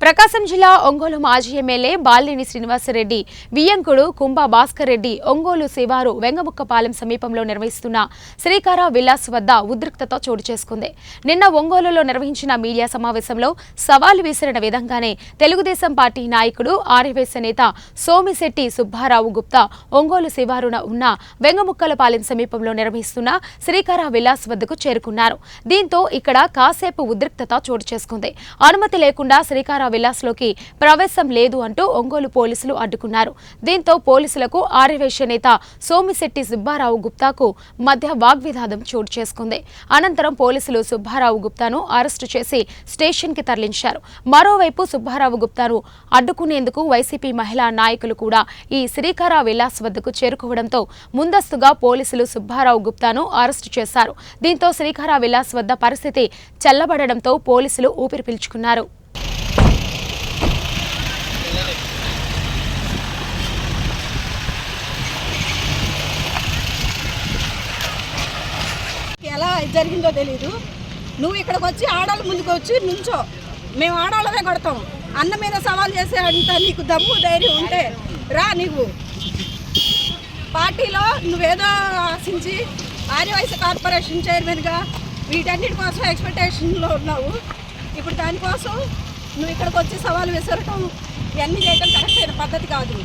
ప్రకాశం జిల్లా ఒంగోలు మాజీ ఎమ్మెల్యే బాలినేని శ్రీనివాసరెడ్డి వియ్యంకుడు కుంభ భాస్కర్ రెడ్డి ఒంగోలు శివారు వెంగముక్కపాలెం సమీపంలో నిర్వహిస్తున్న శ్రీకార విలాస్ వద్ద ఉద్రిక్తత చోటు చేసుకుంది. నిన్న ఒంగోలులో నిర్వహించిన మీడియా సమావేశంలో సవాలు విసిరిన విధంగానే తెలుగుదేశం పార్టీ నాయకుడు ఆర్యవేశ నేత సోమిశెట్టి సుబ్బారావు గుప్తా ఒంగోలు శివారున ఉన్న వెంగముక్కలపాలెం సమీపంలో నిర్వహిస్తున్న శ్రీకార విలాస్ వద్దకు చేరుకున్నారు. దీంతో ఇక్కడ కాసేపు ఉద్రిక్తత చోటు చేసుకుంది. అనుమతి లేకుండా శ్రీకార విలాస్లోకి ప్రవేశం లేదు అంటూ ఒంగోలు పోలీసులు అడ్డుకున్నారు. దీంతో పోలీసులకు ఆర్యవేశ్య నేత సోమిశెట్టి సుబ్బారావు గుప్తాకు మధ్య వాగ్వివాదం చోటు చేసుకుంది. అనంతరం పోలీసులు సుబ్బారావు గుప్తాను అరెస్టు చేసి స్టేషన్కి తరలించారు. మరోవైపు సుబ్బారావు గుప్తాను అడ్డుకునేందుకు వైసీపీ మహిళా నాయకులు కూడా ఈ శ్రీకార విలాస్ వద్దకు చేరుకోవడంతో ముందస్తుగా పోలీసులు సుబ్బారావు గుప్తాను అరెస్టు చేశారు. దీంతో శ్రీకార విలాస్ వద్ద పరిస్థితి చల్లబడడంతో పోలీసులు ఊపిరి పీల్చుకున్నారు. జరిగిందో తెలీదు. నువ్వు ఇక్కడికి వచ్చి ఆడాలి ముందుకు వచ్చి నుంచో. మేము ఆడాలనే కొడతాం. అన్న మీద సవాల్ చేసే అంత నీకు దమ్ము ధైర్యం ఉంటే రా నీవు. పార్టీలో నువ్వేదో ఆశించి ఆర్యవైశ్య కార్పొరేషన్ చైర్మన్గా వీటన్నిటి కోసం ఎక్స్పెక్టేషన్లో ఉన్నావు. ఇప్పుడు దానికోసం నువ్వు ఇక్కడికి వచ్చి సవాల్ విసరటం ఇవన్నీ చేయడం కరెక్ట్ అయిన పద్ధతి కాదు.